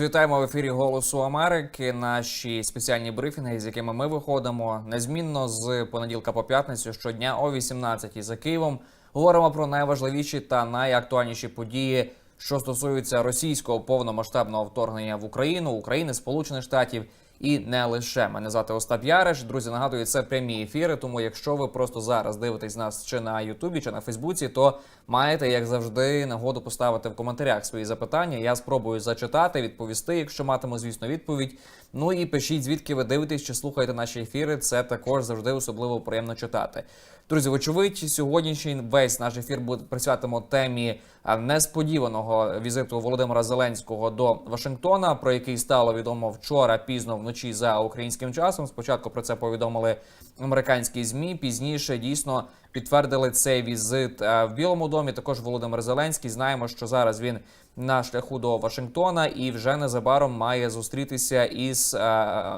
Вітаємо в ефірі Голосу Америки. Наші спеціальні брифінги, з якими ми виходимо незмінно з понеділка по п'ятницю щодня о 18 за Києвом. Говоримо про найважливіші та найактуальніші події, що стосуються російського повномасштабного вторгнення в Україну, України, Сполучених Штатів і не лише. Мене звати Остап Яриш. Друзі, нагадую, це прямі ефіри. Тому, якщо ви просто зараз дивитесь нас чи на Ютубі, чи на Фейсбуці, то маєте, як завжди, нагоду поставити в коментарях свої запитання. Я спробую зачитати, відповісти, якщо матиму, звісно, відповідь. Ну і пишіть, звідки ви дивитесь чи слухаєте наші ефіри. Це також завжди особливо приємно читати. Друзі, вочевидь, сьогоднішній весь наш ефір буде присвятимо темі несподіваного візиту Володимира Зеленського до Вашингтона, про який стало відомо вчора пізно вночі за українським часом. Спочатку про це повідомили американські змі. Пізніше дійсно підтвердили цей візит в Білому домі. Також Володимир Зеленський. Знаємо, що зараз він на шляху до Вашингтона і вже незабаром має зустрітися із,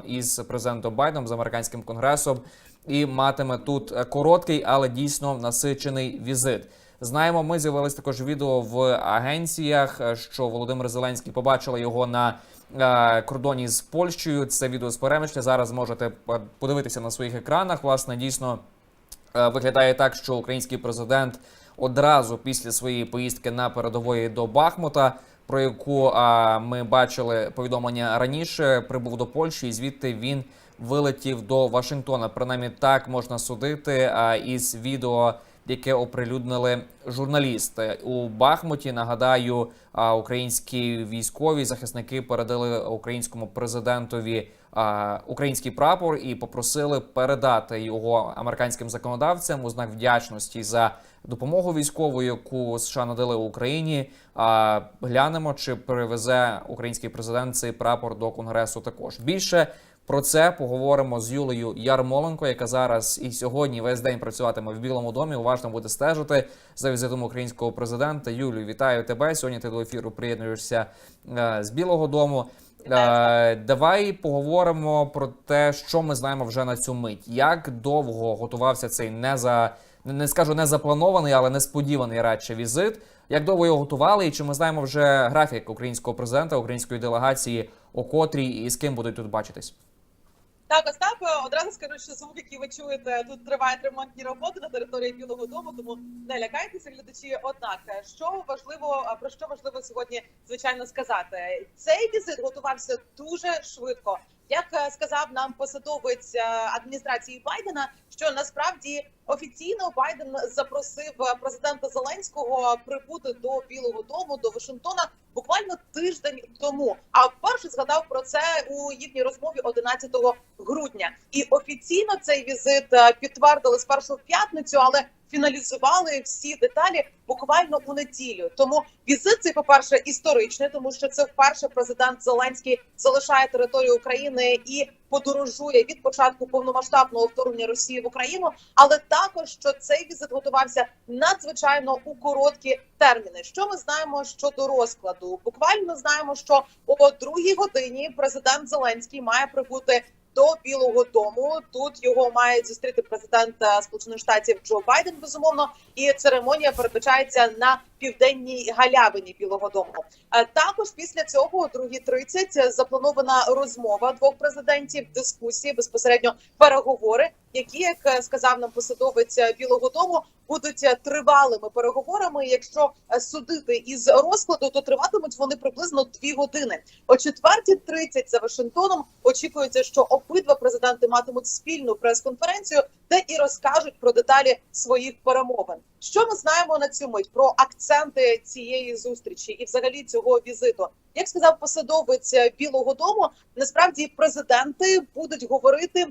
із президентом Байденом з американським конгресом і матиме тут е, короткий, але дійсно насичений візит. Знаємо, ми з'явились також відео в агенціях, е, що Володимир Зеленський побачили його на е, кордоні з Польщею. Це відео з перемишля. Зараз можете е, подивитися на своїх екранах. Власне, дійсно е, виглядає так, що український президент одразу після своєї поїздки на передової до Бахмута. Про яку ми бачили повідомлення раніше, прибув до Польщі, і звідти він вилетів до Вашингтона. Принаймні так можна судити із відео, яке оприлюднили журналісти у Бахмуті. Нагадаю, українські військові захисники передали українському президентові український прапор і попросили передати його американським законодавцям у знак вдячності за допомогу військову, яку США надали Україні. Глянемо, чи привезе український президент цей прапор до конгресу. Також більше про це поговоримо з Юлею Ярмоленко, яка зараз і сьогодні весь день працюватиме в Білому домі. Уважно буде стежити за візитом українського президента. Юлю, вітаю тебе. Сьогодні ти до ефіру приєднуєшся е, з Білого Дому. Е, давай поговоримо про те, що ми знаємо вже на цю мить. Як довго готувався цей не за не скажу не запланований, але несподіваний радше візит. Як довго його готували, і чи ми знаємо вже графік українського президента, української делегації, о котрій і з ким будуть тут бачитись? Так, Остап, одразу скажу, що звук, який ви чуєте, тут тривають ремонтні роботи на території Білого Дому, тому не лякайтеся, глядачі. Однак, що важливо, про що важливо сьогодні, звичайно, сказати, цей візит готувався дуже швидко. Як е, сказав нам посадовець е, адміністрації Байдена, що насправді офіційно Байден запросив президента Зеленського прибути до Білого Дому до Вашингтона буквально тиждень тому. А вперше згадав про це у їхній розмові 11 грудня. І офіційно цей візит е, підтвердили спершу в п'ятницю, але фіналізували всі деталі буквально у неділю. Тому візит цей, по перше, історичний, тому що це вперше президент Зеленський залишає територію України і подорожує від початку повномасштабного вторгнення Росії в Україну, але також що цей візит готувався надзвичайно у короткі терміни. Що ми знаємо щодо розкладу? Буквально знаємо, що о другій годині президент Зеленський має прибути. До Білого Дому тут його має зустріти президент е, Сполучених Штатів Джо Байден. Безумовно, і церемонія передбачається на південній галявині Білого Дому. Е, Також після цього о 2.30 запланована розмова двох президентів, дискусії безпосередньо переговори, які як е, сказав нам посадовець Білого Дому, будуть тривалими переговорами. Якщо судити із розкладу, то триватимуть вони приблизно дві години. О 4.30 за Вашингтоном очікується, що обидва президенти матимуть спільну прес-конференцію, де і розкажуть про деталі своїх перемовин. Що ми знаємо на цю мить про акценти цієї зустрічі і, взагалі, цього візиту, як сказав посадовець Білого Дому, насправді президенти будуть говорити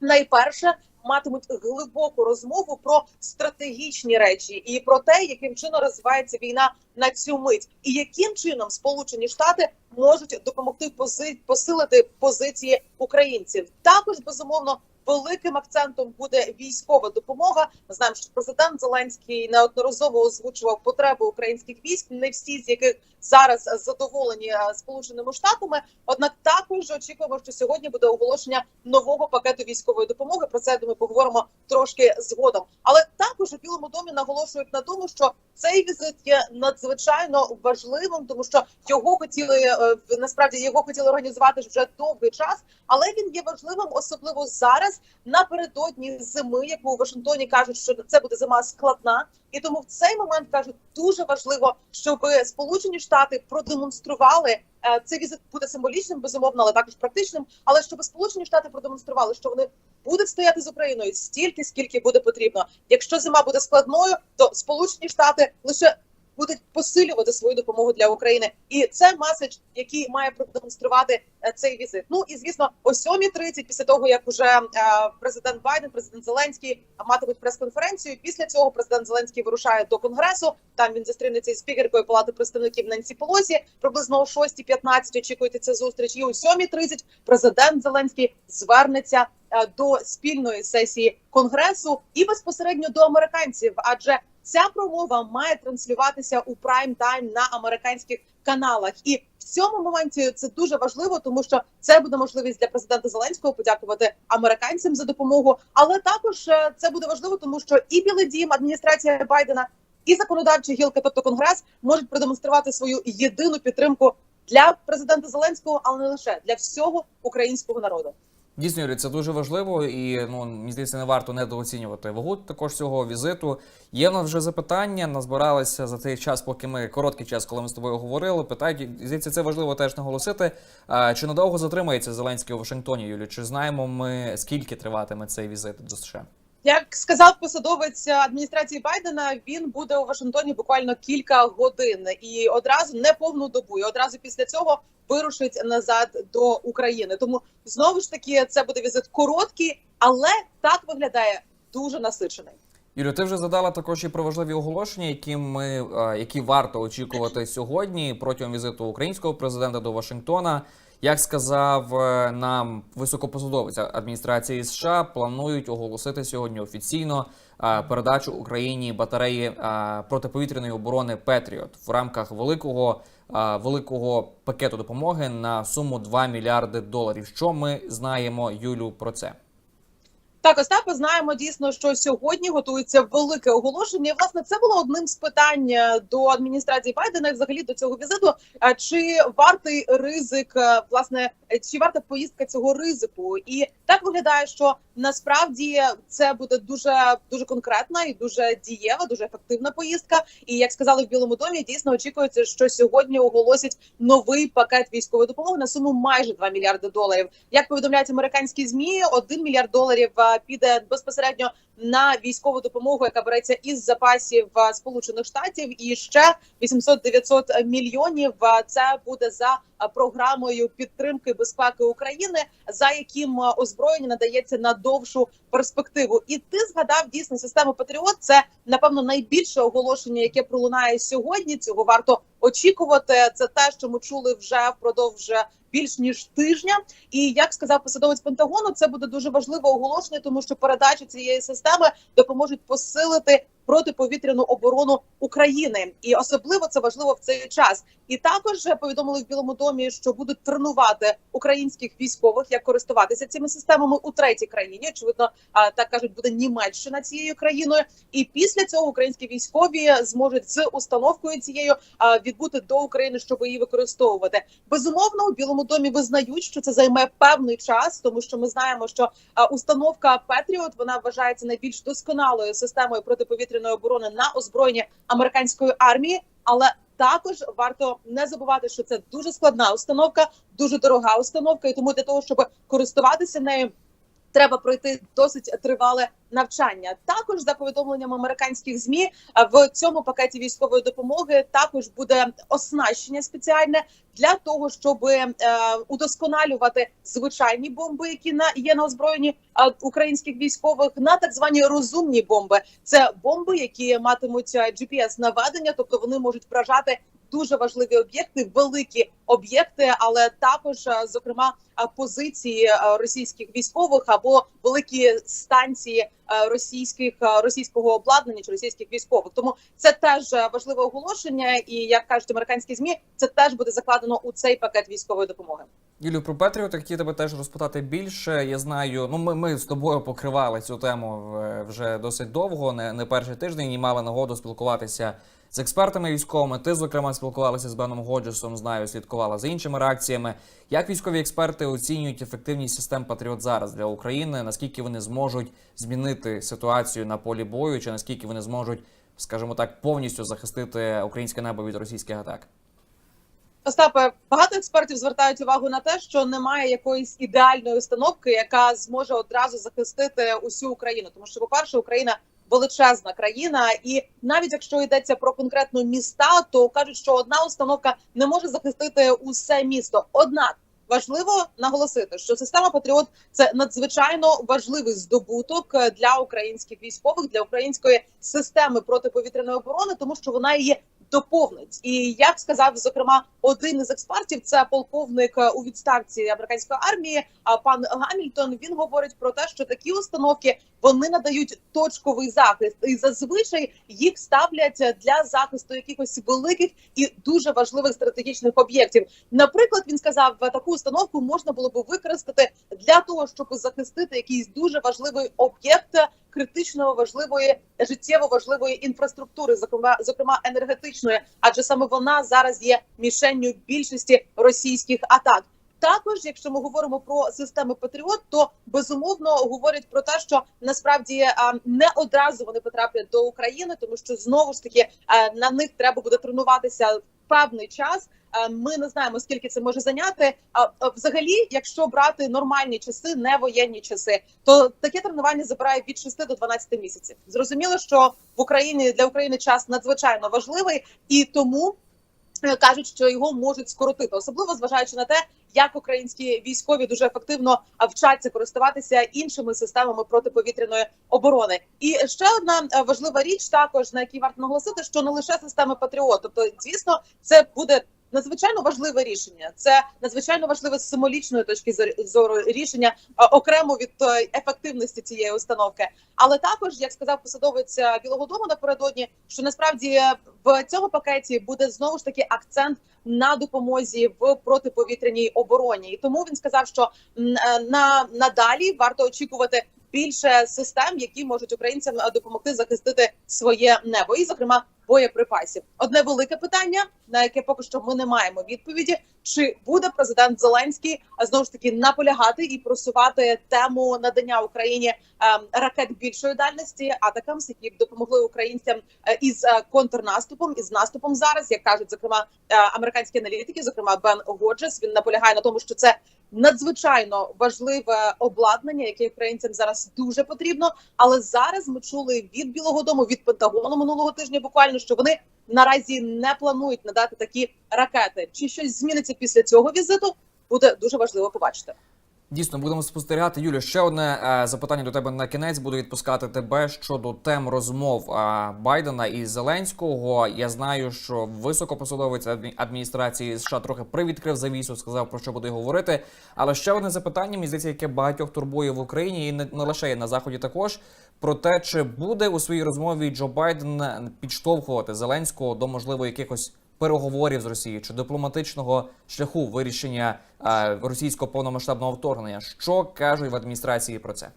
найперше. Матимуть глибоку розмову про стратегічні речі і про те, яким чином розвивається війна на цю мить, і яким чином Сполучені Штати можуть допомогти пози... посилити позиції українців. Також безумовно великим акцентом буде військова допомога. Ми знаємо, що президент Зеленський неодноразово озвучував потреби українських військ, не всі з яких зараз задоволені е, сполученими штатами. Однак також очікуємо, що сьогодні буде оголошення нового пакету військової допомоги. Про це думаю, поговоримо трошки згодом. Але також у Білому домі наголошують на тому, що цей візит є надзвичайно важливим, тому що його хотіли е, насправді його хотіли організувати вже довгий час, але він є важливим, особливо зараз напередодні зими, яку у Вашингтоні кажуть, що це буде зима складна, і тому в цей момент кажуть дуже важливо, щоб Сполучені Штати продемонстрували е, цей візит буде символічним, безумовно, але також практичним. Але щоб Сполучені Штати продемонстрували, що вони будуть стояти з Україною стільки, скільки буде потрібно. Якщо зима буде складною, то Сполучені Штати лише будуть посилювати свою допомогу для України, і це меседж, який має продемонструвати е, цей візит. Ну і звісно, о 7.30, після того як уже е, президент Байден, президент Зеленський матимуть прес-конференцію. Після цього президент Зеленський вирушає до конгресу. Там він зустрінеться із спікеркою палати представників Ненсі Полосі. Приблизно о 6.15 очікуєте ця зустріч. І о 7.30 президент Зеленський звернеться е, до спільної сесії конгресу і безпосередньо до американців, адже ця промова має транслюватися у прайм тайм на американських каналах, і в цьому моменті це дуже важливо, тому що це буде можливість для президента Зеленського подякувати американцям за допомогу. Але також е, це буде важливо, тому що і Білий Дім, адміністрація Байдена, і законодавча гілка, тобто Конгрес, можуть продемонструвати свою єдину підтримку для президента Зеленського, але не лише для всього українського народу. Дійсно, Юрій, це дуже важливо, і ну мені здається, не варто недооцінювати вагу також цього візиту. Є в нас вже запитання, назбиралися за цей час, поки ми короткий час, коли ми з тобою говорили. Питають, здається, це важливо теж наголосити. Чи надовго затримається Зеленський у Вашингтоні, Юлі? Чи знаємо ми скільки триватиме цей візит до США? Як сказав посадовець адміністрації Байдена, він буде у Вашингтоні буквально кілька годин і одразу не повну добу. І одразу після цього вирушить назад до України. Тому знову ж таки це буде візит короткий, але так виглядає дуже насичений. Юлю, ти вже задала також і про важливі оголошення, які ми е, які варто очікувати сьогодні протягом візиту українського президента до Вашингтона. Як сказав е, нам високопосадовець адміністрації США, планують оголосити сьогодні офіційно е, передачу Україні батареї е, протиповітряної оборони Петріот в рамках великого великого пакету допомоги на суму 2 мільярди доларів. Що ми знаємо, Юлю, про це? Так, Остапе, знаємо дійсно, що сьогодні готується велике оголошення. Власне, це було одним з питань е, до адміністрації Байдена, і взагалі до цього візиту. А Чи вартий ризик, е, власне, е, чи варта поїздка цього ризику? І так виглядає, що насправді це буде дуже дуже конкретна і дуже дієва, дуже ефективна поїздка. І як сказали в Білому домі, дійсно очікується, що сьогодні оголосять новий пакет військової допомоги на суму майже 2 мільярди доларів. Як повідомляють американські змі, 1 мільярд доларів е, піде безпосередньо на військову допомогу, яка береться із запасів е, Сполучених Штатів, і ще 800-900 мільйонів. е, Це буде за е, програмою підтримки безпеки України, за яким озброєння надається на довшу перспективу. І ти згадав дійсно систему Патріот. Це напевно найбільше оголошення, яке пролунає сьогодні. Цього варто очікувати. Це те, що ми чули вже впродовж більш ніж тижня. І як сказав посадовець Пентагону, це буде дуже важливе оголошення, тому що передача цієї системи допоможуть посилити протиповітряну оборону України, і особливо це важливо в цей час. І також повідомили в Білому домі, що будуть тренувати українських військових, як користуватися цими системами у третій країні. Очевидно, так кажуть, буде Німеччина цією країною. І після цього українські військові зможуть з установкою цією відбути до України, щоб її використовувати. Безумовно, у Білому домі визнають, що це займе певний час, тому що ми знаємо, що установка Петріот вона вважається найбільш досконалою системою протиповітряної оборони на озброєнні американської армії, але також варто не забувати, що це дуже складна установка, дуже дорога установка, і тому для того, щоб користуватися нею. Треба пройти досить тривале навчання. Також за повідомленням американських змі в цьому пакеті військової допомоги також буде оснащення спеціальне для того, щоб е, удосконалювати звичайні бомби, які на є на озброєнні українських військових, на так звані розумні бомби. Це бомби, які матимуть gps наведення, тобто вони можуть вражати дуже важливі об'єкти, великі об'єкти, але також е, зокрема е, позиції е, російських військових або великі станції е, російських е, російського обладнання чи російських військових. Тому це теж е, важливе оголошення, і як кажуть американські змі, це теж буде закладено у цей пакет військової допомоги. Юлю, про я хотів тебе теж розпитати більше. Я знаю, ну ми, ми з тобою покривали цю тему е, вже досить довго, не, не перший тиждень, і мали нагоду спілкуватися з експертами військовими. Ти, зокрема, спілкувалася з Беном Годжесом, знаю, слідкувала за іншими реакціями. Як військові експерти оцінюють ефективність систем Патріот зараз для України? Наскільки вони зможуть змінити ситуацію на полі бою, чи наскільки вони зможуть, скажімо так, повністю захистити українське небо від російських атак? Остапе, багато експертів звертають увагу на те, що немає якоїсь ідеальної установки, яка зможе одразу захистити усю Україну. Тому що, по-перше, Україна величезна країна, і навіть якщо йдеться про конкретно міста, то кажуть, що одна установка не може захистити усе місто. Однак важливо наголосити, що система Патріот це надзвичайно важливий здобуток для українських військових для української системи протиповітряної оборони, тому що вона її доповнить. І як сказав зокрема один із експертів, це полковник е, у відставці американської армії. А пан Гамільтон він говорить про те, що такі установки вони надають точковий захист, і зазвичай їх ставлять для захисту якихось великих і дуже важливих стратегічних об'єктів. Наприклад, він сказав, таку установку можна було би використати для того, щоб захистити якийсь дуже важливий об'єкт критично важливої життєво важливої інфраструктури, зокрема зокрема енергетичної, адже саме вона зараз є мішенню більшості російських атак. Також, якщо ми говоримо про системи Патріот, то безумовно говорять про те, що насправді не одразу вони потраплять до України, тому що знову ж таки на них треба буде тренуватися певний час. А, Ми не знаємо скільки це може зайняти. А взагалі, якщо брати нормальні часи, не воєнні часи, то таке тренування забирає від 6 до 12 місяців. Зрозуміло, що в Україні для України час надзвичайно важливий, і тому е, кажуть, що його можуть скоротити, особливо зважаючи на те, як українські військові дуже ефективно вчаться користуватися іншими системами протиповітряної оборони. І ще одна е, важлива річ, також на якій варто наголосити, що не лише системи Патріот, тобто, звісно, це буде. Надзвичайно важливе рішення. Це надзвичайно важливе з символічної точки зор- зору рішення окремо від е, ефективності цієї установки. Але також, як сказав посадовець е, Білого Дому напередодні, що насправді е, в цьому пакеті буде знову ж таки акцент на допомозі в протиповітряній обороні. І тому він сказав, що на надалі варто очікувати більше систем, які можуть українцям е, допомогти захистити своє небо, і зокрема боєприпасів. Одне велике питання, на яке поки що ми не маємо відповіді: чи буде президент Зеленський знову ж таки наполягати і просувати тему надання Україні ем, ракет більшої дальності, атакам, які б допомогли українцям е, із е, контрнаступом, із наступом зараз, як кажуть, зокрема е, американські аналітики, зокрема Бен Годжес. Він наполягає на тому, що це надзвичайно важливе обладнання, яке українцям зараз дуже потрібно. Але зараз ми чули від Білого Дому, від Пентагону минулого тижня, буквально що вони наразі не планують надати такі ракети. Чи щось зміниться після цього візиту? Буде дуже важливо побачити. Дійсно, будемо спостерігати. Юлю, ще одне е, запитання до тебе на кінець. Буду відпускати тебе щодо тем розмов е, Байдена і Зеленського. Я знаю, що високопосадовець адмі- адміністрації США трохи привідкрив завісу, сказав про що буде говорити. Але ще одне запитання, мені здається, яке багатьох турбує в Україні, і не лише на заході також. Про те, чи буде у своїй розмові Джо Байден підштовхувати Зеленського до можливо якихось переговорів з Росією чи дипломатичного шляху вирішення е, російського повномасштабного вторгнення. Що кажуть в адміністрації про це?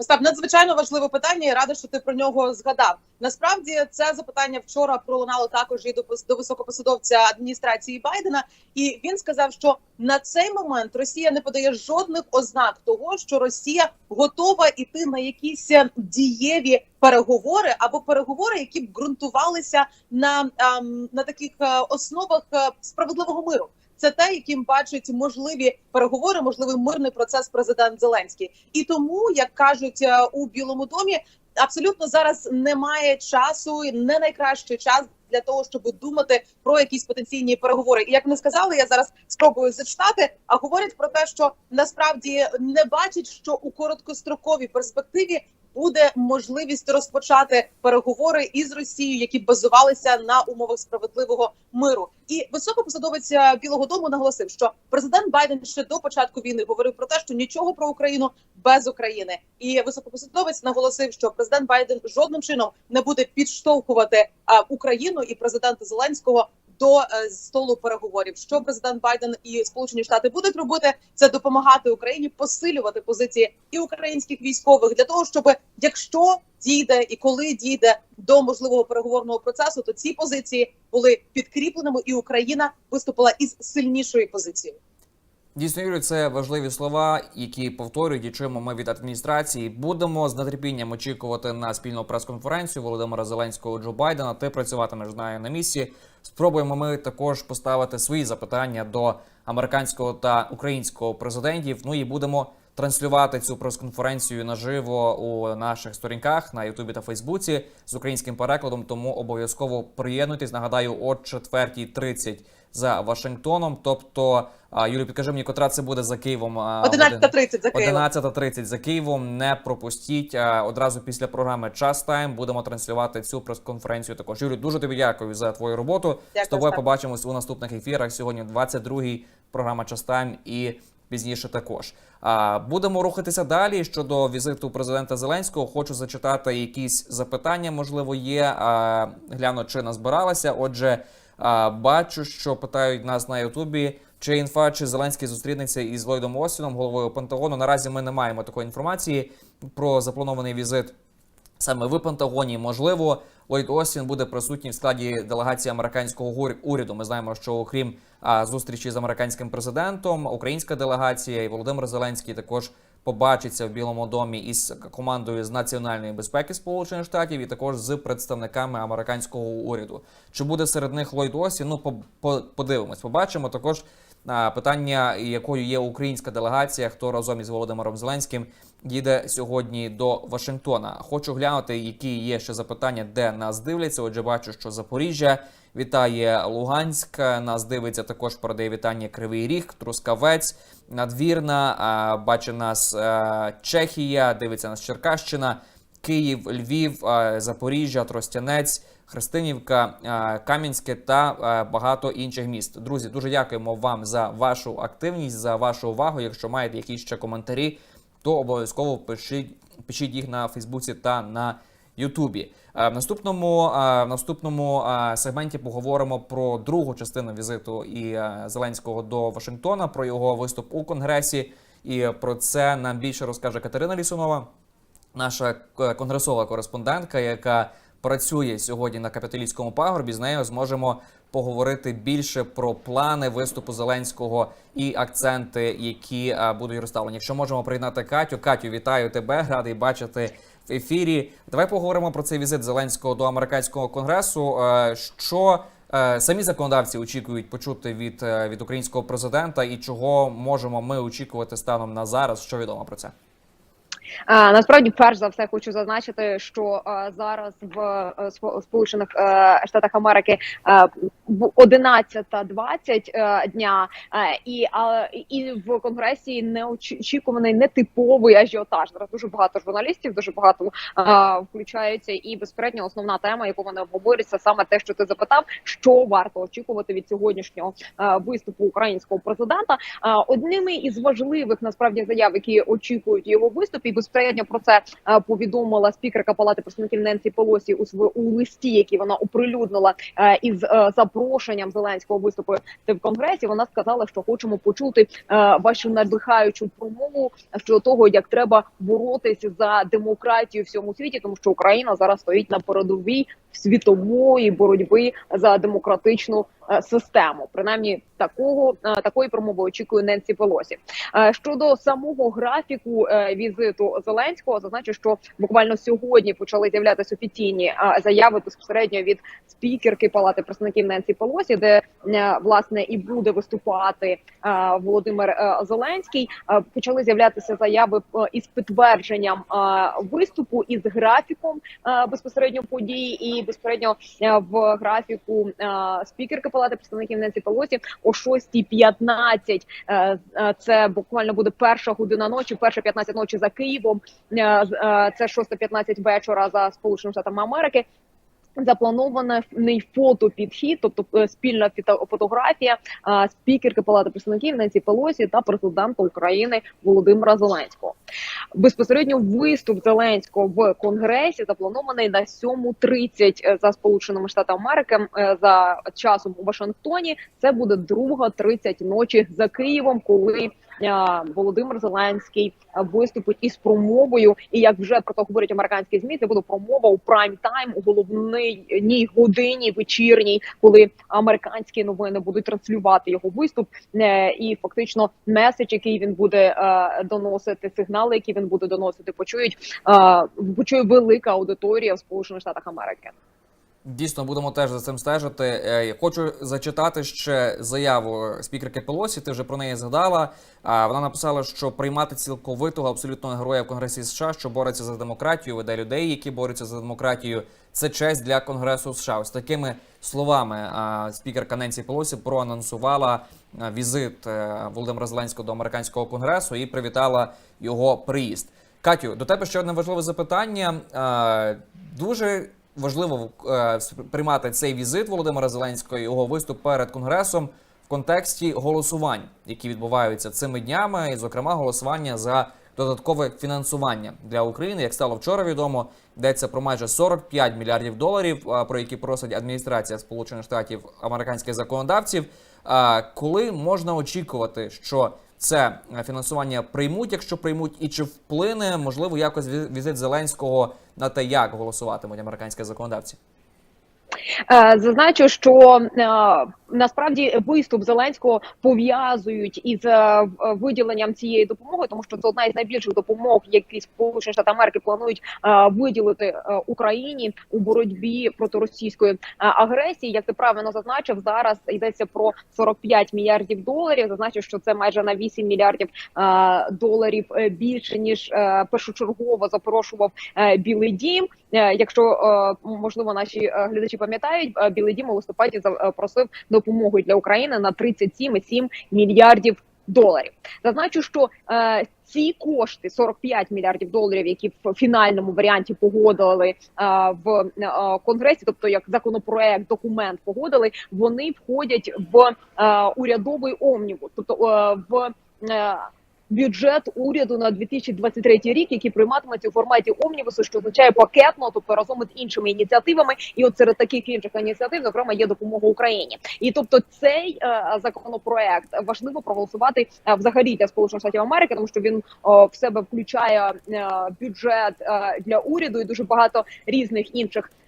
Остап, надзвичайно важливе питання. і Рада, що ти про нього згадав. Насправді це запитання вчора пролунало також і до до високопосадовця адміністрації Байдена, і він сказав, що на цей момент Росія не подає жодних ознак того, що Росія готова іти на якісь е, дієві переговори або переговори, які б ґрунтувалися на, ем, на таких е, основах е, справедливого миру. Це те, яким бачить можливі переговори, можливий мирний процес президент Зеленський. І тому, як кажуть е, у Білому домі, абсолютно зараз немає часу, не найкращий час для того, щоб думати про якісь потенційні переговори. І як ми сказали, я зараз спробую зачитати. А говорять про те, що насправді не бачать, що у короткостроковій перспективі. Буде можливість розпочати переговори із Росією, які базувалися на умовах справедливого миру. І високопосадовець е, Білого Дому наголосив, що президент Байден ще до початку війни говорив про те, що нічого про Україну без України. І високопосадовець наголосив, що президент Байден жодним чином не буде підштовхувати Україну і президента Зеленського до е, столу переговорів. Що президент Байден і Сполучені Штати будуть робити, це допомагати Україні посилювати позиції і українських військових для того, щоб якщо дійде і коли дійде до можливого переговорного процесу, то ці позиції були підкріпленими, і Україна виступила із сильнішою позицією. Дійсно, Юрій, це важливі слова, які повторюють і чуємо ми від адміністрації. Будемо з нетерпінням очікувати на спільну прес-конференцію Володимира Зеленського Джо Байдена. Ти працюватимеш знаю на місці. Спробуємо ми також поставити свої запитання до американського та українського президентів. Ну і будемо транслювати цю прес-конференцію наживо у наших сторінках на Ютубі та Фейсбуці з українським перекладом. Тому обов'язково приєднуйтесь. Нагадаю, о 4.30 за Вашингтоном. Тобто, Юлі, підкажи мені, котра це буде за Києвом. а, годин- 11.30 за Києвом. 11.30 за Києвом. Не пропустіть одразу після програми Час Тайм. Будемо транслювати цю прес-конференцію. Також Юрій, дуже тобі дякую за твою роботу. Дякую, З тобою Остап. побачимось у наступних ефірах. Сьогодні 22-й програма Час Тайм і пізніше також. Будемо рухатися далі щодо візиту президента Зеленського. Хочу зачитати якісь запитання. Можливо, є. Гляну, чи назбиралася. Отже, а, бачу, що питають нас на Ютубі. Чи інфа, чи Зеленський зустрінеться із Ллойдом Остіном, головою Пентагону. Наразі ми не маємо такої інформації про запланований візит саме в Пентагоні. Можливо, Ллойд Остін буде присутній в складі делегації американського уряду. Ми знаємо, що окрім зустрічі з американським президентом, українська делегація і Володимир Зеленський також побачиться в Білому домі із командою з національної безпеки Сполучених Штатів і також з представниками американського уряду. Чи буде серед них Ллойд Остін? Ну, по- по- подивимось, побачимо також. Питання, якою є українська делегація, хто разом із Володимиром Зеленським їде сьогодні до Вашингтона. Хочу глянути, які є ще запитання, де нас дивляться. Отже, бачу, що Запоріжжя вітає Луганськ. Нас дивиться також передає вітання Кривий Ріг, Трускавець, Надвірна. Бачить нас е, Чехія, дивиться нас Черкащина, Київ, Львів, е, Запоріжжя, Тростянець. Христинівка, е, Кам'янське та багато інших міст. Друзі, дуже дякуємо вам за вашу активність, за вашу увагу. Якщо маєте якісь ще коментарі, то обов'язково пишіть, пишіть їх на Фейсбуці та на Ютубі. Е, В наступному, е, в наступному е, сегменті поговоримо про другу частину візиту і Зеленського до Вашингтона, про його виступ у Конгресі. І про це нам більше розкаже Катерина Лісунова, наша конгресова кореспондентка, яка працює сьогодні на капітолійському пагорбі. З нею зможемо поговорити більше про плани виступу Зеленського і акценти, які е, будуть розставлені. Якщо можемо приєднати Катю, Катю, вітаю тебе, радий бачити в ефірі. Давай поговоримо про цей візит Зеленського до американського конгресу. Е, Що е, самі законодавці очікують почути від, від українського президента, і чого можемо ми очікувати станом на зараз? Що відомо про це? Насправді, перш за все, хочу зазначити, що зараз в е, Спо- Сполучених е, Штатах Америки е, в 11.20 е, дня, і і в конгресі неочікуваний нетиповий ажіотаж. Зараз дуже багато журналістів, дуже багато включаються, і безпередньо основна тема, яку вони обговорюють, саме те, що ти запитав, що варто очікувати від сьогоднішнього виступу українського президента. Одними із важливих насправді заяв, які очікують його виступ, і безпосередньо про це е, повідомила спікерка Палати представників Ненсі Полосі у св- у листі, який вона оприлюднила е, із е, запрошенням Зеленського виступити в конгресі. Вона сказала, що хочемо почути вашу надихаючу промову щодо того, як треба боротися за демократію в всьому світі, тому що Україна зараз стоїть на передовій світової боротьби за демократичну систему. Принаймні, такого такої промови очікує Ненсі Пелосі. Е, Щодо самого графіку е, Зеленського, зазначу, що буквально сьогодні почали з'являтися офіційні заяви безпосередньо від спікерки Палати представників Ненсі Пелосі, де е, власне і буде виступати е, Володимир е, Зеленський. Почали з'являтися заяви із підтвердженням виступу із графіком безпосередньо події, і безпосередньо в графіку спікерки Палати представників Ненсі Пелосі о 6.15. Е, е, Це буквально буде перша година ночі, перша 15 ночі за Києвом. Е, е, Це 6.15 вечора за Сполученими Штатами Америки. Запланований фотопідхід, тобто е, спільна фотографія спікерки Палати представників Ненсі Пелосі та президента України Володимира Зеленського. Безпосередньо виступ Зеленського в Конгресі запланований на 7.30 за Сполученими Штатами Америки за часом у Вашингтоні. Це буде друга 30 ночі за Києвом, коли Володимир Зеленський е, виступить із промовою. І як вже про то говорять американські змі, це буде промова у прайм тайм у головній годині вечірній, коли американські новини будуть транслювати його виступ. Е, І фактично меседж, який він буде е, доносити, сигнали, які він буде доносити, почують е, почує велика аудиторія в Сполучених Штатах Америки. Дійсно, будемо теж за цим стежити. Е, Хочу зачитати ще заяву спікерки Пелосі. Ти вже про неї згадала. А вона написала, що приймати цілковитого абсолютного героя в Конгресі США, що бореться за демократію, веде людей, які борються за демократію. Це честь для Конгресу США. З такими словами спікерка Ненсі Пелосі проанонсувала візит е, Володимира Зеленського до американського конгресу і привітала його приїзд. Катю, до тебе ще одне важливе запитання. Дуже важливо е, приймати цей візит Володимира Зеленського, його виступ перед конгресом в контексті голосувань, які відбуваються цими днями, і, зокрема, голосування за додаткове фінансування для України. Як стало вчора відомо, йдеться про майже 45 мільярдів доларів, е, про які просить адміністрація Сполучених Штатів американських законодавців. Е, Коли можна очікувати, що це фінансування приймуть, якщо приймуть, і чи вплине можливо якось візит Зеленського на те, як голосуватимуть американські законодавці? Е, Зазначу, що е, насправді виступ Зеленського пов'язують із е, виділенням цієї допомоги, тому що це одна із найбільших допомог, які Сполучені Штати Америки планують е, виділити е, Україні у боротьбі проти російської агресії. Як ти правильно зазначив, зараз йдеться про 45 мільярдів доларів. Зазначив, що це майже на 8 мільярдів доларів більше ніж першочергово запрошував Білий Дім. Якщо можливо наші глядачі пам'ятають, Білий Дім у листопаді запросив допомогу для України на 37,7 мільярдів доларів. Зазначу, що е, ці кошти 45 мільярдів доларів, які в фінальному варіанті погодили е, в е, конгресі, тобто як законопроект, документ погодили, вони входять в е, урядовий омнібус, тобто е, в е, бюджет уряду на 2023 рік, який прийматиметься у форматі омнібусу, що означає пакетно, тобто разом із іншими ініціативами. І от серед таких інших ініціатив, зокрема, є допомога Україні. І тобто цей е, законопроект важливо проголосувати е, взагалі для Сполучених Штатів Америки, тому що він о, в себе включає е, бюджет е, для уряду і дуже багато різних інших е, е,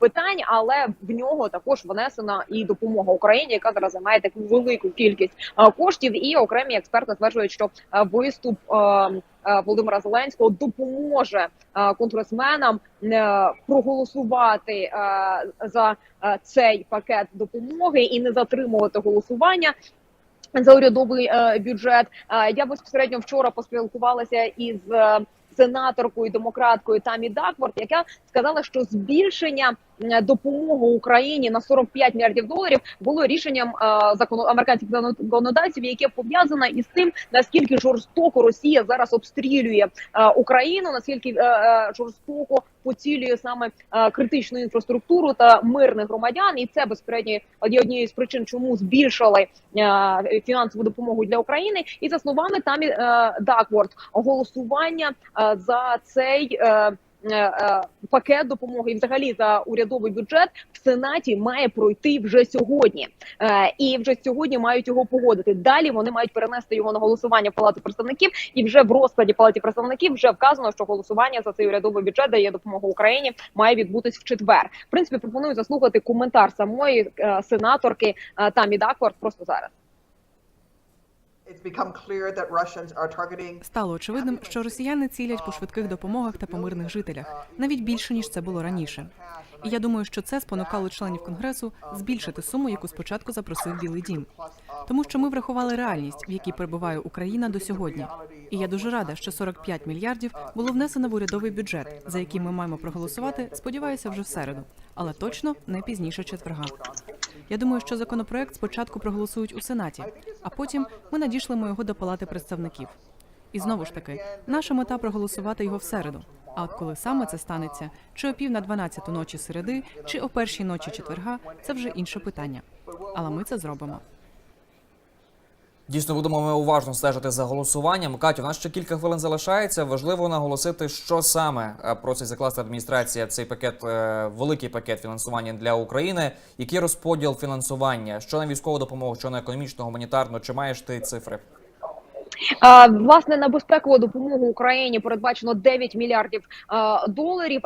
питань, але в нього також внесена і допомога Україні, яка зараз займає таку велику кількість е, коштів. І окремі експерти стверджують, що е, виступ е, е, Володимира Зеленського допоможе е, конгресменам е, проголосувати е, за е, цей пакет допомоги і не затримувати голосування. За урядовий е, бюджет Е, я безпосередньо вчора поспілкувалася із е, сенаторкою демократкою Тамі Дакворт, яка сказала, що збільшення е, допомоги Україні на 45 мільярдів доларів було рішенням е, закону американських законодавців, яке пов'язане із тим, наскільки жорстоко Росія зараз обстрілює е, Україну, наскільки жорстоко поцілює саме е, критичну інфраструктуру та мирних громадян, і це безпередні є однією з причин, чому збільшили е, фінансову допомогу для України. І за словами Тамі е, Дакворд, голосування за цей. Е, е, Пакет допомоги і взагалі за урядовий бюджет в сенаті має пройти вже сьогодні, е, і вже сьогодні мають його погодити. Далі вони мають перенести його на голосування в палату представників, і вже в розкладі палаті представників вже вказано, що голосування за цей урядовий бюджет дає допомогу Україні має відбутись в четвер. В принципі, пропоную заслухати коментар самої сенаторки Тамі Дакворд просто зараз. Стало очевидним, що росіяни цілять по швидких допомогах та по мирних жителях навіть більше ніж це було раніше. І я думаю, що це спонукало членів конгресу збільшити суму, яку спочатку запросив Білий Дім. Тому що ми врахували реальність, в якій перебуває Україна до сьогодні. І я дуже рада, що 45 мільярдів було внесено в урядовий бюджет, за який ми маємо проголосувати. Сподіваюся, вже в середу, але точно не пізніше четверга. Я думаю, що законопроект спочатку проголосують у сенаті, а потім ми надішлемо його до палати представників. І знову ж таки, наша мета проголосувати його в середу. А от коли саме це станеться, чи о пів на 12 ночі середи, чи о першій ночі четверга, це вже інше питання. Але ми це зробимо. Дійсно, будемо ми уважно стежити за голосуванням. Катю, у нас ще кілька хвилин залишається. Важливо наголосити, що саме е, просить закласти адміністрація цей пакет, е, великий пакет фінансування для України. Який розподіл фінансування? Що на військову допомогу, що на економічну, гуманітарну? Чи маєш ти цифри? Власне на безпекову допомогу Україні передбачено 9 мільярдів доларів.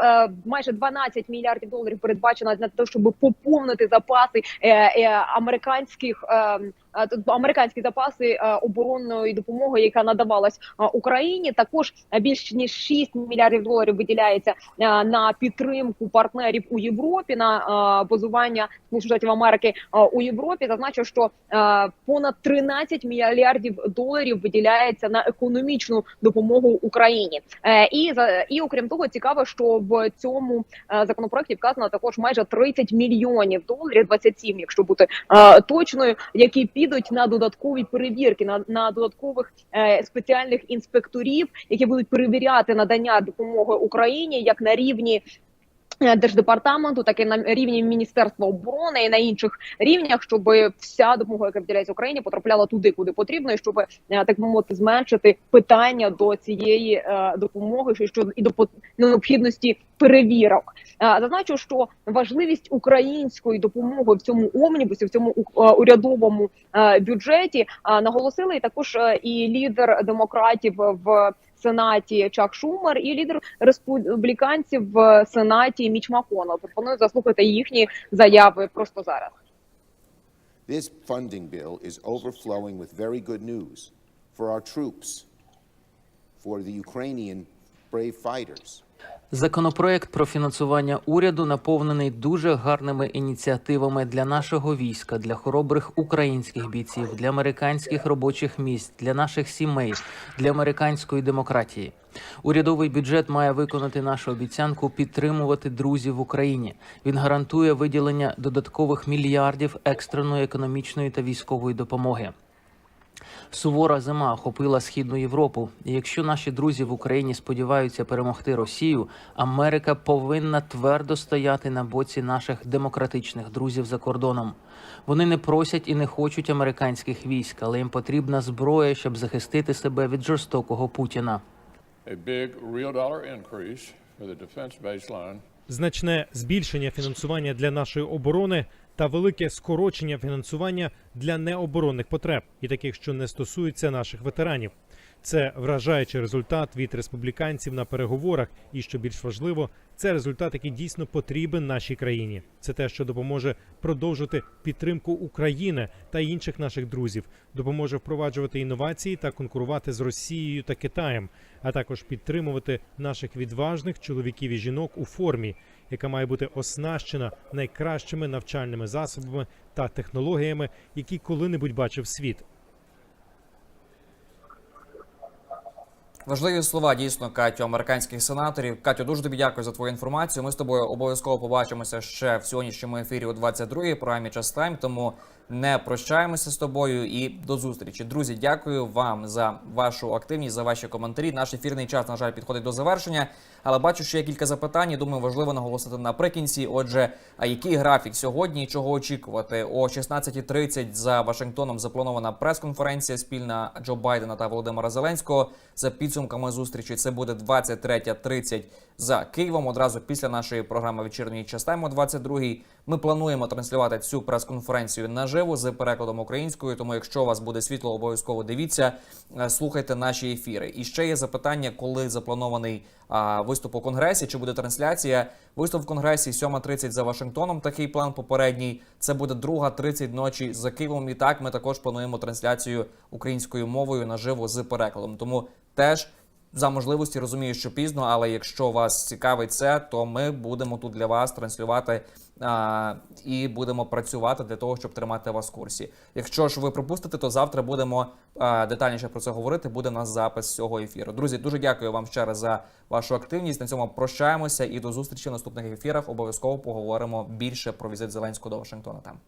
Майже 12 мільярдів доларів передбачено для того, щоб поповнити запаси е, е, американських. Американські запаси оборонної допомоги, яка надавалась Україні, також більш ніж 6 мільярдів доларів виділяється на підтримку партнерів у Європі на базування Сполучених Штатів Америки у Європі. Зазначу, що понад 13 мільярдів доларів виділяється на економічну допомогу Україні. Е, І і окрім того, цікаво, що в цьому законопроекті вказано також майже 30 мільйонів доларів, 27, якщо бути точною, які підуть на додаткові перевірки, на, на додаткових е, спеціальних інспекторів, які будуть перевіряти надання допомоги Україні як на рівні. Е, Держдепартаменту, так і на рівні Міністерства оборони і на інших рівнях, щоб вся допомога, яка виділяється Україні, потрапляла туди, куди потрібно, і щоб е, так би мовити зменшити питання до цієї е, допомоги, що- і до необхідності перевірок. Е, Зазначу, що важливість української допомоги в цьому омнібусі, в цьому урядовому бюджеті е, наголосили також і лідер демократів в Сенаті Чак Шумер, і лідер республіканців в Сенаті Міч Маконел. Пропоную заслухати їхні заяви просто зараз. This funding bill is overflowing with very good news for our troops, for the Ukrainian brave fighters. Законопроект про фінансування уряду наповнений дуже гарними ініціативами для нашого війська, для хоробрих українських бійців, для американських робочих місць, для наших сімей, для американської демократії. Урядовий бюджет має виконати нашу обіцянку підтримувати друзів в Україні. Він гарантує виділення додаткових мільярдів екстреної економічної та військової допомоги. Сувора зима охопила східну Європу. І якщо наші друзі в Україні сподіваються перемогти Росію, Америка повинна твердо стояти на боці наших демократичних друзів за кордоном. Вони не просять і не хочуть американських військ, але їм потрібна зброя, щоб захистити себе від жорстокого Путіна. значне збільшення фінансування для нашої оборони та велике скорочення фінансування для необоронних потреб, і таких, що не стосуються наших ветеранів. Це вражаючий результат від республіканців на переговорах, і що більш важливо, це результат, який дійсно потрібен нашій країні. Це те, що допоможе продовжити підтримку України та інших наших друзів, допоможе впроваджувати інновації та конкурувати з Росією та Китаєм, а також підтримувати наших відважних чоловіків і жінок у формі, яка має бути оснащена найкращими навчальними засобами та технологіями, які коли-небудь бачив світ. Важливі слова дійсно Катю американських сенаторів. Катю, дуже тобі дякую за твою інформацію. Ми з тобою обов'язково побачимося ще в сьогоднішньому ефірі о 22-й програмі Час Тайм. Тому не прощаємося з тобою і до зустрічі. Друзі, дякую вам за вашу активність, за ваші коментарі. Наш ефірний час, на жаль, підходить до завершення. Але бачу, що є кілька запитань. Думаю, важливо наголосити наприкінці. Отже, а який графік сьогодні чого очікувати? О 16.30 за Вашингтоном запланована прес-конференція спільна Джо Байдена та Володимира Зеленського. За підсумками зустрічі це буде 23.30 за Києвом. Одразу після нашої програми вечірньої частаємо 22-й. Ми плануємо транслювати цю прес-конференцію наживо з перекладом українською. Тому, якщо у вас буде світло, обов'язково дивіться, е, слухайте наші ефіри. І ще є запитання, коли запланований а, виступ у конгресі, чи буде трансляція. Виступ в конгресі 7.30 за Вашингтоном. Такий план попередній. Це буде 2.30 ночі за Києвом. І так ми також плануємо трансляцію українською мовою наживо з перекладом. Тому теж за можливості розумію, що пізно, але якщо вас цікавить це, то ми будемо тут для вас транслювати а, і будемо працювати для того, щоб тримати вас в курсі. Якщо ж ви пропустите, то завтра будемо а, детальніше про це говорити. Буде у нас запис цього ефіру. Друзі, дуже дякую вам ще раз за вашу активність. На цьому прощаємося і до зустрічі в наступних ефірах. Обов'язково поговоримо більше про візит Зеленського до Вашингтона. Там.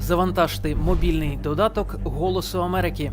Завантажте мобільний додаток Голосу Америки.